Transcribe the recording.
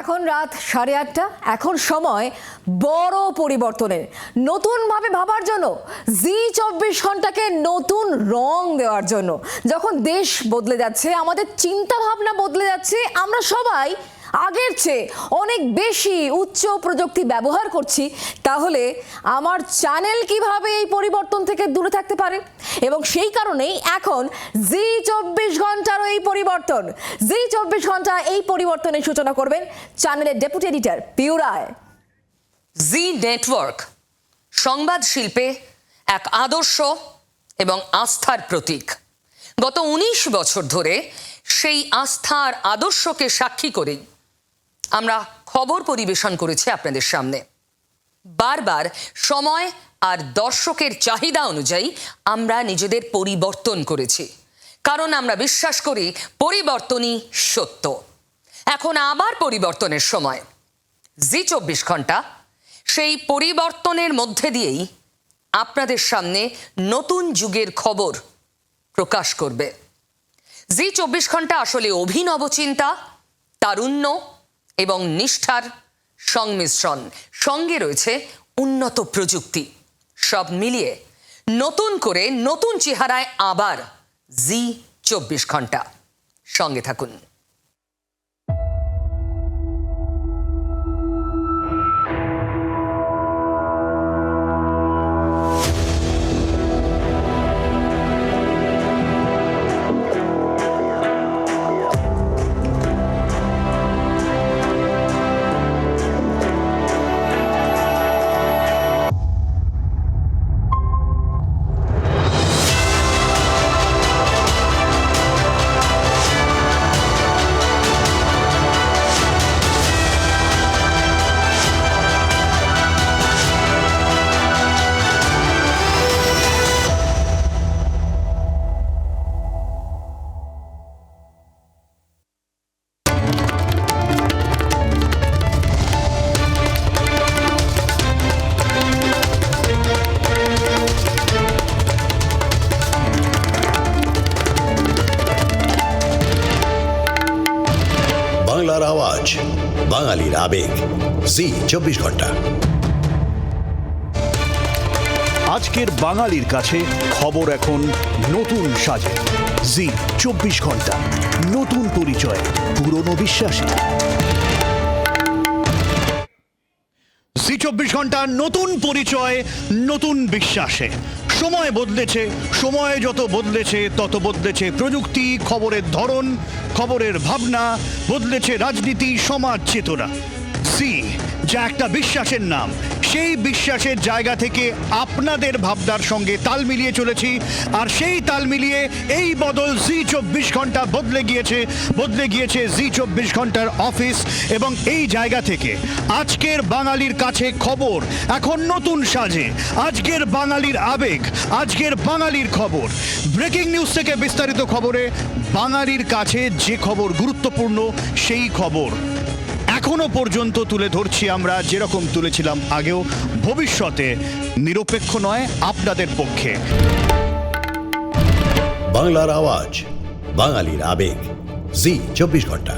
এখন রাত সাড়ে আটটা। এখন সময় বড় পরিবর্তনের। নতুনভাবে ভাবার জন্য জি চব্বিশ ঘন্টাকে নতুন রং দেওয়ার জন্য। যখন দেশ বদলে যাচ্ছে, আমাদের চিন্তা ভাবনা বদলে যাচ্ছে, আমরা সবাই আগের চেয়ে অনেক বেশি উচ্চ প্রযুক্তি ব্যবহার করছি, তাহলে আমার চ্যানেল কীভাবে এই পরিবর্তন থেকে দূরে থাকতে পারে? এবং সেই কারণেই এখন জি চব্বিশ ঘণ্টার এই পরিবর্তন। জি চব্বিশ ঘণ্টা এই পরিবর্তনের সূচনা করবেন চ্যানেলের deputy editor Piu Roy Zee network সংবাদ শিল্পে এক আদর্শ এবং আস্থার প্রতীক। গত ১৯ বছর ধরে সেই আস্থার আদর্শকে সাক্ষী করেই আমরা খবর পরিবেশন করেছি আপনাদের সামনে। বারবার সময় আর দর্শকের চাহিদা অনুযায়ী আমরা নিজেদের পরিবর্তন করেছি। কারণ আমরা বিশ্বাস করি পরিবর্তনই সত্য। এখন আবার পরিবর্তনের সময়। জি চব্বিশ ঘণ্টা, সেই পরিবর্তনের মধ্যে দিয়েই আপনাদের সামনে নতুন যুগের খবর প্রকাশ করবে। জি চব্বিশ ঘণ্টা আসলে অভিনব চিন্তা, তারুণ্য এবং নিষ্ঠার সংমিশ্রণ। সঙ্গে রয়েছে উন্নত প্রযুক্তি। সব মিলিয়ে নতুন করে নতুন চেহারায় আবার জি চব্বিশ ঘণ্টা। সঙ্গে থাকুন। বাংলার আওয়াজ। বাঙালির আবেগ। জি, চব্বিশ ঘণ্টা। আজকের বাঙালির কাছে খবর এখন নতুন সাজে। জি, চব্বিশ ঘণ্টা। নতুন পরিচয়, পুরনো বিশ্বাসে। চব্বিশ ঘণ্টা নতুন পরিচয়, নতুন বিশ্বাসে। সময় বদলেছে, সময় যত বদলেছে, তত বদলেছে প্রযুক্তি, খবরের ধরন, খবরের ভাবনা, বদলেছে রাজনীতি, সমাজ চেতনা। সি, যা একটা বিশ্বাসের নাম। সেই বিশ্বাসের জায়গা থেকে আপনাদের ভাবনার সঙ্গে তাল মিলিয়ে চলেছি। আর সেই তাল মিলিয়ে এই বদল জি চব্বিশ ঘণ্টা বদলে গিয়েছে বদলে গিয়েছে জি চব্বিশ ঘণ্টার অফিস। এবং এই জায়গা থেকে আজকের বাঙালির কাছে খবর, এখন নতুন সাজে। আজকের বাঙালির আবেগ, আজকের বাঙালির খবর। ব্রেকিং নিউজ থেকে বিস্তারিত খবরে বাঙালির কাছে যে খবর গুরুত্বপূর্ণ, সেই খবর। এখনও পর্যন্ত তুলে ধরছি আমরা, যেরকম তুলেছিলাম আগেও, ভবিষ্যতে নিরপেক্ষ নয়, আপনাদের পক্ষে। বাংলার আওয়াজ, বাঙালির আবেগ, জি, চব্বিশ ঘণ্টা।